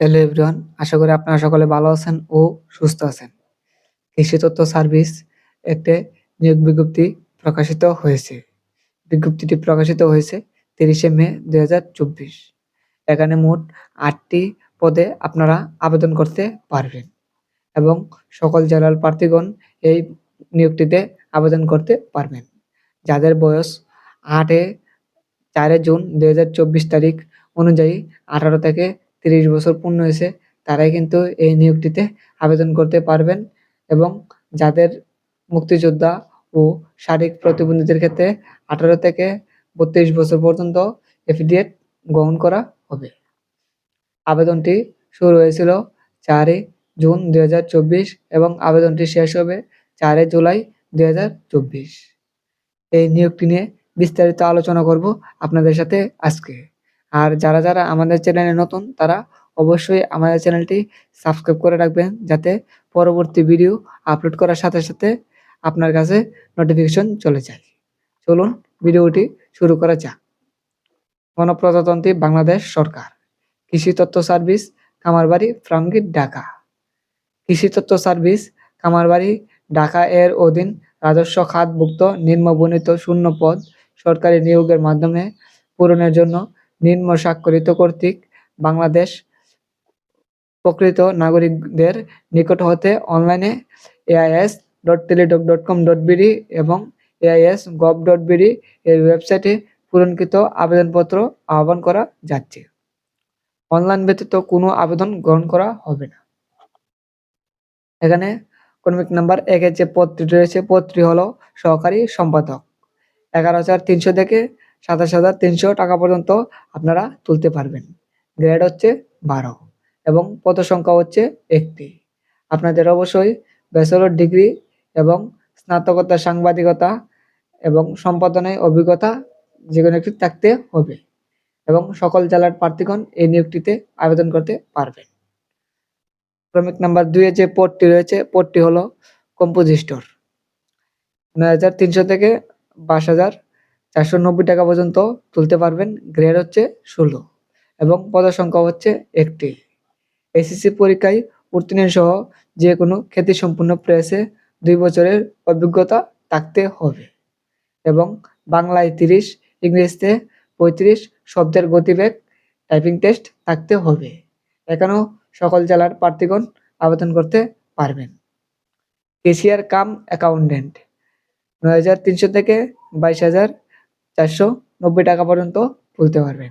Hello everyone আশা করি আপনারা সকলে ভালো আছেন ও সুস্থ আছেন। কৃষি তথ্য সার্ভিস একটি নিয়োগ বিজ্ঞপ্তি প্রকাশিত হয়েছে। বিজ্ঞপ্তিটি প্রকাশিত হয়েছে তিরিশে মে দুই হাজার চব্বিশ। এখানে মোট আটটি পদে আপনারা আবেদন করতে পারবেন এবং সকল জেলার প্রার্থীগণ এই নিয়োগটিতে আবেদন করতে পারবেন। যাদের বয়স আটে চারে জুন দুই হাজার চব্বিশ তারিখ অনুযায়ী আঠারো থেকে তিরিশ বছর পূর্ণ হয়েছে, তারাই কিন্তু এই নিয়োগটিতে আবেদন করতে পারবেন এবং যাদের মুক্তিযোদ্ধা ও শারীরিক প্রতিবন্ধীদের ক্ষেত্রে আঠারো থেকে বত্রিশ বছর পর্যন্ত এফিডিয়েট গ্রহণ করা হবে। আবেদনটি শুরু হয়েছিল চারই জুন দুই হাজার চব্বিশ এবং আবেদনটি শেষ হবে চারই জুলাই দুই হাজার চব্বিশ। এই নিয়োগটি নিয়ে বিস্তারিত আলোচনা করব আপনাদের সাথে আজকে। আর যারা যারা আমাদের চ্যানেলে নতুন, তারা অবশ্যই আমাদের চ্যানেলটি সাবস্ক্রাইব করে রাখবেন যাতে পরবর্তী ভিডিও আপলোড করার সাথে সাথে আপনার কাছে নোটিফিকেশন চলে যায়। চলুন ভিডিওটি শুরু করা যাক। গণপ্রজাতন্ত্রী বাংলাদেশ সরকার, কৃষি তথ্য সার্ভিস, কামারবাড়ি ফ্রামগিট ঢাকা। কৃষি তথ্য সার্ভিস, কামারবাড়ি, ঢাকা এর অধীন রাজস্ব খাতভুক্ত নিম্নবর্ণিত শূন্য পদ সরকারি নিয়োগের মাধ্যমে পূরণের জন্য নিম্ন স্বাক্ষরিত কর্তৃক বাংলাদেশ প্রকৃত নাগরিকদের নিকট হতে অনলাইনে AIS dot Teletalk dot com dot BD এবং এআইএস গভ ডট বিডি এর ওয়েবসাইটে পূরণকৃত আবেদনপত্র আহ্বান করা যাচ্ছে। অনলাইন ব্যতীত কোনো আবেদন গ্রহণ করা হবে না। এখানে ক্রমিক নাম্বার একের যে পদটি রয়েছে, পদটি হলো সহকারী সম্পাদক। এগারো হাজার তিনশো থেকে সাতাশ হাজার তিনশো টাকা পর্যন্ত আপনারা তুলতে পারবেন। গ্রেড হচ্ছে বারো এবং পদ সংখ্যা হচ্ছে একটি। আপনাদের অবশ্যই ব্যাচেলর ডিগ্রি এবং স্নাতকোত্তর সাংবাদিকতা এবং সম্পাদনায় অভিজ্ঞতা যে কোনো একটি থাকতে হবে এবং সকল জেলার প্রার্থীগণ এই নিয়োগটিতে আবেদন করতে পারবেন। ক্রমিক নাম্বার দুইয়ে যে পদটি রয়েছে, পদটি হলো কম্পোজিস্টর নয় হাজার তিনশো থেকে বাইশ হাজার চারশো নব্বই টাকা পর্যন্ত তুলতে পারবেন। গ্রেড হচ্ছে ষোলো এবং পদের সংখ্যা হচ্ছে একটি। এসএসসি পরীক্ষায় উত্তীর্ণ সহ যে কোনো খ্যাতিসম্পন্ন প্রেসে দুই বছরের অভিজ্ঞতা থাকতে হবে। এবং বাংলায় তিরিশ, ইংরেজিতে পঁয়ত্রিশ শব্দের গতিবেগ টাইপিং টেস্ট থাকতে হবে। এখানেও সকল জেলার প্রার্থীগণ আবেদন করতে পারবেন। কেশিয়ার কাম অ্যাকাউন্টেন্ট নয় হাজার তিনশো থেকে বাইশ হাজার চারশো নব্বই টাকা পর্যন্ত তুলতে পারবেন।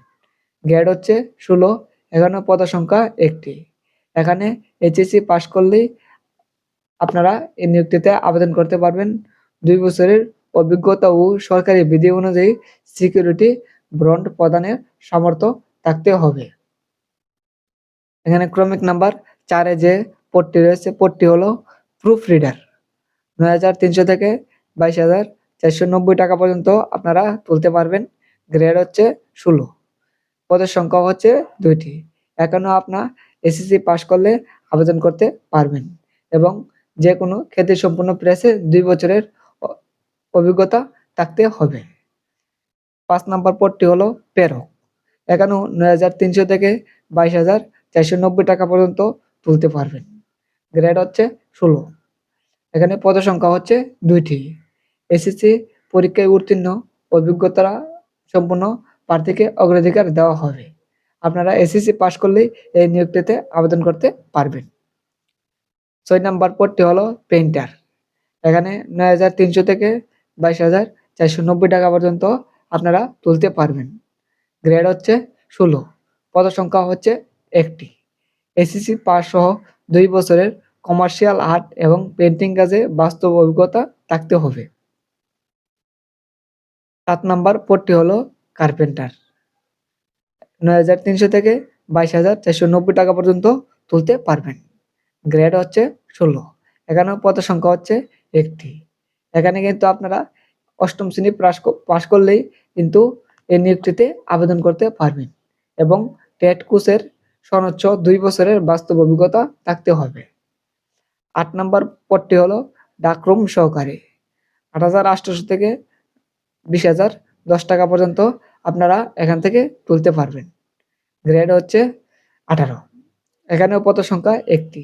গ্রেড হচ্ছে ষোলো এখানে পদ সংখ্যা একটি। এখানে এইচএসসি পাশ করলেই আপনারা এই নিয়োগটিতে আবেদন করতে পারবেন। দুই বছরের অভিজ্ঞতা ও সরকারি বিধি অনুযায়ী সিকিউরিটি ব্রন্ড প্রদানের সামর্থ্য থাকতে হবে। এখানে ক্রমিক নাম্বার চারে যে পদটি রয়েছে, পদটি হলো প্রুফ রিডার। নয় হাজার তিনশো থেকে বাইশ হাজার চারশো নব্বই টাকা পর্যন্ত আপনারা তুলতে পারবেন। গ্রেড হচ্ছে ষোলো। পদের সংখ্যা হচ্ছে দুইটি। এখনও আপনার এসএসসি পাস করলে আবেদন করতে পারবেন এবং যে কোনো খ্যাতি সম্পূর্ণ প্রেসে দুই বছরের অভিজ্ঞতা থাকতে হবে। পাঁচ নম্বর পদটি হলো প্রেরক। এখানেও নয় হাজার তিনশো থেকে বাইশ হাজার চারশো নব্বই টাকা পর্যন্ত তুলতে পারবেন। গ্রেড হচ্ছে ষোলো। এখানে পদ সংখ্যা হচ্ছে দুইটি। এসএসসি পরীক্ষায় উত্তীর্ণ অভিজ্ঞতা সম্পন্ন প্রার্থীকে অগ্রাধিকার দেওয়া হবে। আপনারা এসএসসি পাশ করলেই এই নিয়োগটিতে আবেদন করতে পারবেন। ছয় নাম্বার পদটি হলো পেইন্টার। এখানে নয় হাজার তিনশো থেকে বাইশ হাজার চারশো নব্বই টাকা পর্যন্ত আপনারা তুলতে পারবেন। গ্রেড হচ্ছে ষোলো, পদ সংখ্যা হচ্ছে একটি। এসএসসি পাস সহ দুই বছরের কমার্শিয়াল আর্ট এবং পেন্টিং কাজে বাস্তব অভিজ্ঞতা থাকতে হবে। সাত নাম্বার পদটি হলো কার্পেন্টার। নয় হাজার তিনশো থেকে বাইশ হাজার চারশো নব্বই টাকা পর্যন্ত তুলতে পারবেন। গ্রেড হচ্ছে ষোলো। এখানে পদ সংখ্যা হচ্ছে একটি। এখানে কিন্তু আপনারা অষ্টম শ্রেণি পাশ করলেই কিন্তু এই নিয়োগটিতে আবেদন করতে পারবেন এবং টেট কোর্সের সর্বোচ্চ দুই বছরের বাস্তব অভিজ্ঞতা থাকতে হবে। আট নম্বর পদটি হলো ডাকরুম সহকারী। আট হাজার থেকে বিশ হাজার, দশ টাকা পর্যন্ত আপনারা এখান থেকে তুলতে পারবেন। গ্রেড হচ্ছে আঠারো। এখানেও পদ সংখ্যা একটি।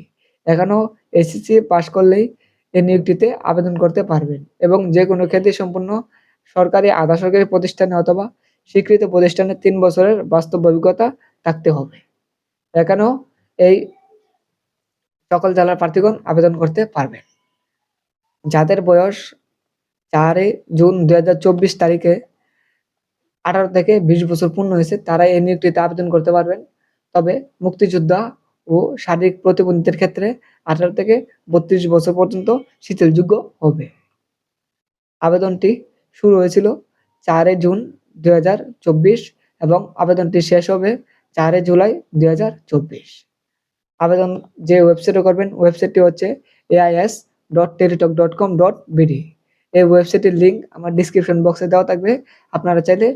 এখানেও এসএসসি পাশ করলেই এই নিয়োগটিতে আবেদন করতে পারবেন এবং যে কোনো খ্যাতি সম্পন্ন সরকারি আধা সরকারি প্রতিষ্ঠানে অথবা স্বীকৃত প্রতিষ্ঠানে তিন বছরের বাস্তব অভিজ্ঞতা থাকতে হবে। এখানেও এই সকল জেলার প্রার্থীগণ আবেদন করতে পারবেন। যাদের বয়স চারই জুন দুই হাজার চব্বিশ তারিখে আঠারো থেকে বিশ বছর পূর্ণ হয়েছে তারা এই নিয়োগটিতে আবেদন করতে পারবেন। তবে মুক্তিযোদ্ধা ও শারীরিক প্রতিবন্ধীদের ক্ষেত্রে আঠারো থেকে বত্রিশ বছর পর্যন্ত শিথিলযোগ্য হবে। আবেদনটি শুরু হয়েছিল চারই জুন দুই হাজার চব্বিশ এবং আবেদনটি শেষ হবে চারই জুলাই দুই হাজার চব্বিশ। আবেদন যে ওয়েবসাইটে করবেন, ওয়েবসাইটটি হচ্ছে AIS dot Teletalk dot com dot BD এই ওয়েবসাইটের লিঙ্ক আমার ডিসক্রিপশন বক্সে দেওয়া থাকবে। আপনারা চাইলে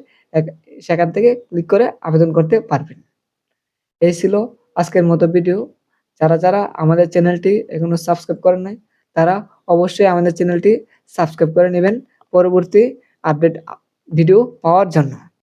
সেখান থেকে ক্লিক করে আবেদন করতে পারবেন। এই ছিল আজকের মতো ভিডিও যারা যারা আমাদের চ্যানেলটি এখনও সাবস্ক্রাইব করেন নাই, তারা অবশ্যই আমাদের চ্যানেলটি সাবস্ক্রাইব করে নেবেন। পরবর্তী আপডেট ভিডিও পাওয়ার জন্য।